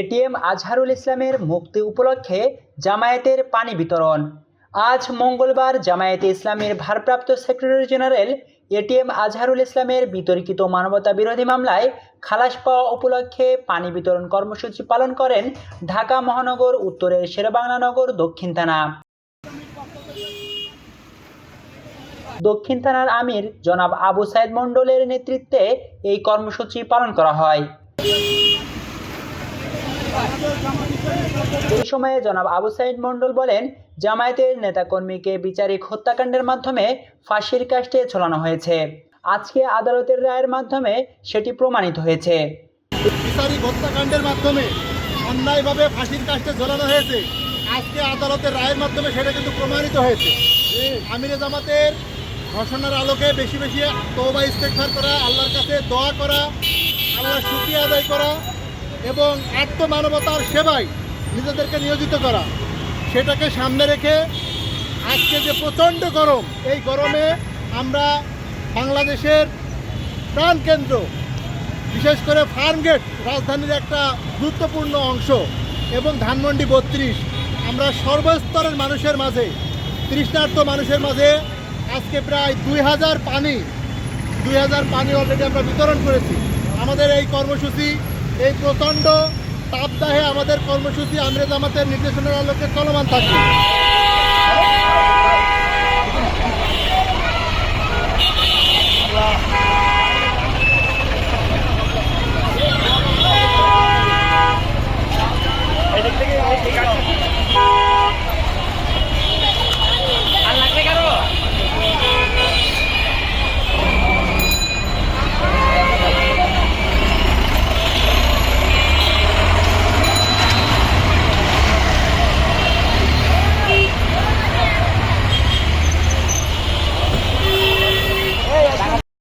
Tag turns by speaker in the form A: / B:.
A: ATM Azharul ইসলামের মুক্তি উপলক্ষে জামায়াতের পানি বিতরণ। আজ মঙ্গলবার জামায়াতে ইসলামের ভারপ্রাপ্ত সেক্রেটারি জেনারেল এটিএম আজহারুল ইসলামের বিতর্কিত মানবতা বিরোধী মামলায় খালাস পাওয়া উপলক্ষে পানি বিতরণ কর্মসূচি পালন করেন ঢাকা মহানগর উত্তরের শেরেবাংলা নগর দক্ষিণ থানা। দক্ষিণ থানার আমির জনাব আবু সাইদ মণ্ডলের নেতৃত্বে এই কর্মসূচি পালন করা হয়। এই সময়ে জনাব আবু সাইদ মণ্ডল বলেন, জামায়াতের নেতাকর্মীকে বিচারিক হত্যাকাণ্ডের মাধ্যমে ফাঁসির কাস্টে ঝোলানো হয়েছে। আজকে আদালতের রায়ের মাধ্যমে সেটি প্রমাণিত হয়েছে।
B: বিচারিক হত্যাকাণ্ডের মাধ্যমে অন্যায়ভাবে ফাঁসির কাজটা ঝোলানো হয়েছে। আজকে আদালতের রায়ের মাধ্যমে সেটা কিন্তু প্রমাণিত হয়েছে। আমিরে জামাতের ঘোষণার আলোকে বেশি বেশি তৌবা ইস্তেকফার করা, আল্লাহর কাছে দোয়া করা, আল্লাহর শুক্রিয়া আদায় করা এবং আত্মমানবতার সেবায় নিজেদেরকে নিয়োজিত করা। সেটাকে সামনে রেখে আজকে যে প্রচণ্ড গরম, এই গরমে আমরা বাংলাদেশের প্রাণকেন্দ্র, বিশেষ করে ফার্মগেট রাজধানীর একটা গুরুত্বপূর্ণ অংশ এবং ধানমন্ডি বত্রিশ। আমরা সর্বস্তরের মানুষের মাঝে তৃষ্ণার্থ মানুষের মাঝে আজকে প্রায় দুই হাজার পানি, দুই হাজার পানি অলরেডি আমরা বিতরণ করেছি। আমাদের এই কর্মসূচি এই প্রচণ্ড তাপদাহে আমাদের কর্মসূচি আমরে জামাতের নির্দেশনার আলোকে চলমান থাকবে